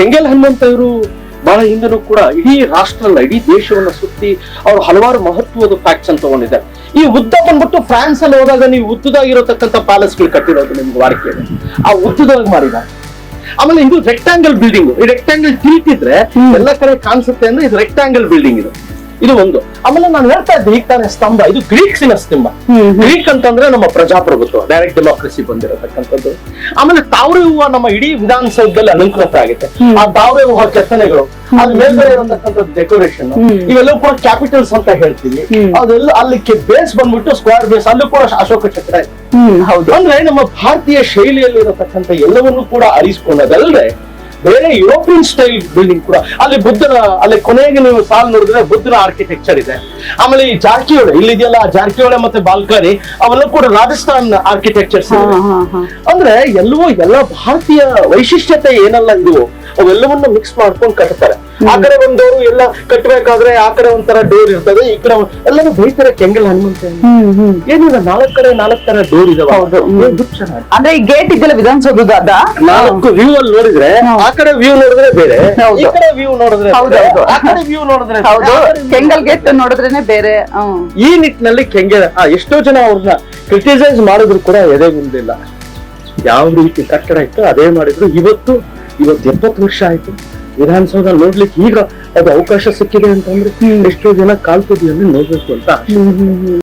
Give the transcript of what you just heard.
ಕೆಂಗಲ್ ಹನುಮಂತ ಇವರು ಬಹಳ ಹಿಂದೆನೂ ಕೂಡ ಇಡೀ ರಾಷ್ಟ್ರ ಅಲ್ಲ ಇಡೀ ದೇಶವನ್ನ ಸುತ್ತಿ ಅವರು ಹಲವಾರು ಮಹತ್ವದ ಫ್ಯಾಕ್ಟ್ಸ್ ಅಂತ ತಗೊಂಡಿದ್ದಾರೆ. ಈ ಉದ್ದ ಬಂದ್ಬಿಟ್ಟು ಫ್ರಾನ್ಸ್ ಅಲ್ಲಿ ಹೋದಾಗ ನೀವು ಉದ್ದದಾಗಿರತಕ್ಕಂಥ ಪ್ಯಾಲೇಸ್ಗಳು ಕಟ್ಟಿರೋದು ನಿಮ್ಗೆ ವಾಡಿಕೆ ಆ ಉದ್ದದಾಗಿ ಮಾಡಿದ ಆಮೇಲೆ ಇದು ರೆಕ್ಟಾಂಗಲ್ ಬಿಲ್ಡಿಂಗ್ ಈ ರೆಕ್ಟಾಂಗಲ್ ತಿಳ್ತಿದ್ರೆ ಎಲ್ಲ ಕಡೆ ಕಾಣಿಸುತ್ತೆ ಅಂದ್ರೆ ಇದು ರೆಕ್ಟಾಂಗಲ್ ಬಿಲ್ಡಿಂಗ್ ಇದು. ಇದು ಒಂದು. ಆಮೇಲೆ ನಾನು ಹೇಳ್ತಾ ಇದ್ದೆ ಈಗ ತಾನೇ ಸ್ತಂಭ. ಇದು ಗ್ರೀಕ್ಸಿನ ಸ್ತಂಭ ಗ್ರೀಕ್ ಅಂತಂದ್ರೆ ನಮ್ಮ ಪ್ರಜಾಪ್ರಭುತ್ವ ಡೈರೆಕ್ಟ್ ಡೆಮೋಕ್ರಸಿ ಬಂದಿರತಕ್ಕಂಥದ್ದು. ಆಮೇಲೆ ತಾವ್ರೆ ಹೂವ ನಮ್ಮ ಇಡೀ ವಿಧಾನಸೌಧದಲ್ಲಿ ಅಲಂಕೃತ ಆಗುತ್ತೆ. ಆ ತಾವ್ರೆ ಹೂವ ಕೆತ್ತನೆಗಳು ಅದ್ರ ಮೇಲ್ಗಡೆ ಇರತಕ್ಕಂಥದ್ದು ಡೆಕೋರೇಷನ್ ಇವೆಲ್ಲವೂ ಕೂಡ ಕ್ಯಾಪಿಟಲ್ಸ್ ಅಂತ ಹೇಳ್ತೀವಿ. ಅದೆಲ್ಲ ಅಲ್ಲಿ ಬೇಸ್ ಬಂದ್ಬಿಟ್ಟು ಸ್ಕ್ವೇರ್ ಬೇಸ್ ಅಲ್ಲೂ ಕೂಡ ಅಶೋಕ ಚಕ್ರ ಇದೆ. ಹೌದು. ಅಂದ್ರೆ ನಮ್ಮ ಭಾರತೀಯ ಶೈಲಿಯಲ್ಲಿ ಇರತಕ್ಕಂಥ ಎಲ್ಲವನ್ನೂ ಕೂಡ ಅರಿಸ್ಕೊಂಡದಲ್ಲದೆ ಬೇರೆ ಯುರೋಪಿಯನ್ ಸ್ಟೈಲ್ ಬಿಲ್ಡಿಂಗ್ ಕೂಡ. ಅಲ್ಲಿ ಬುದ್ಧನ ಅಲ್ಲಿ ಕೊನೆಗೆ ನೀವು ಸಾಲ್ ನೋಡಿದ್ರೆ ಬುದ್ಧನ ಆರ್ಕಿಟೆಕ್ಚರ್ ಇದೆ. ಆಮೇಲೆ ಈ ಜಾರಕಿಹೊಳೆ ಇಲ್ಲಿದೆಯಲ್ಲ ಜಾರಕಿಹೊಳೆ ಮತ್ತೆ ಬಾಲ್ಕನಿ ಅವೆಲ್ಲ ಕೂಡ ರಾಜಸ್ಥಾನ್ ಆರ್ಕಿಟೆಕ್ಚರ್ಸ್ ಅಂದ್ರೆ ಎಲ್ಲವೂ ಎಲ್ಲ ಭಾರತೀಯ ವೈಶಿಷ್ಟ್ಯತೆ ಏನಲ್ಲ ಇದು? ಅವೆಲ್ಲವನ್ನ ಮಿಕ್ಸ್ ಮಾಡ್ಕೊಂಡು ಕಟ್ತಾರೆ. ಆ ಕಡೆ ಬಂದವರು ಎಲ್ಲ ಕಟ್ಟಬೇಕಾದ್ರೆ ಆ ಕಡೆ ಒಂಥರ ಡೋರ್ ಇರ್ತದೆ ಈ ಕಡೆ ಎಲ್ಲರೂ ಬೈತಾರೆ ಕೆಂಗಲ್ ಹನುಮಂತ ಏನಿಲ್ಲ ನಾಲ್ಕು ಕಡೆ ನಾಲ್ಕು ತರ ಡೋರ್ ಇದಾವೆ. ಅಂದ್ರೆ ಈ ಗೇಟ್ ಇದೆಲ್ಲ ವಿಧಾನಸೌಧದ ನಾಲ್ಕು ವ್ಯೂ ಅಲ್ಲಿ ನೋಡಿದ್ರೆ ಆ ಕಡೆ ವ್ಯೂ ನೋಡಿದ್ರೆ ಬೇರೆ. ಈ ಕಡೆ ವ್ಯೂ ನೋಡಿದ್ರೆ. ಆ ಕಡೆ ವ್ಯೂ ನೋಡಿದ್ರೆ ಹೌದು ಕೆಂಗಲ್ ಗೇಟ್ ನೋಡಿದ್ರೇನೆ ಬೇರೆ ಈ ನಿಟ್ಟಿನಲ್ಲಿ ಕೆಂಗೆ ಆ, ಎಷ್ಟೋ ಜನ ಅವ್ರನ್ನ ಕ್ರಿಟಿಸೈಸ್ ಮಾಡಿದ್ರು ಕೂಡ ಎದೆ ಮುಂದಿಲ್ಲ ಯಾವ ರೀತಿ ಕಟ್ಟಡ ಇತ್ತು ಅದೇ ಮಾಡಿದ್ರು. ಇವತ್ತು ಇವತ್ತು ಎಪ್ಪತ್ತು ವರ್ಷ ಆಯ್ತು. ವಿಧಾನಸೌಧ ನೋಡ್ಲಿಕ್ಕೆ ಈಗ ಅದು ಅವಕಾಶ ಸಿಕ್ಕಿದೆ ಅಂತಂದ್ರೆ ಎಷ್ಟೋ ಜನ ಕಾಲ್ತುದಿಯಲ್ಲಿ ನೋಡ್ಬೇಕು ಅಂತ.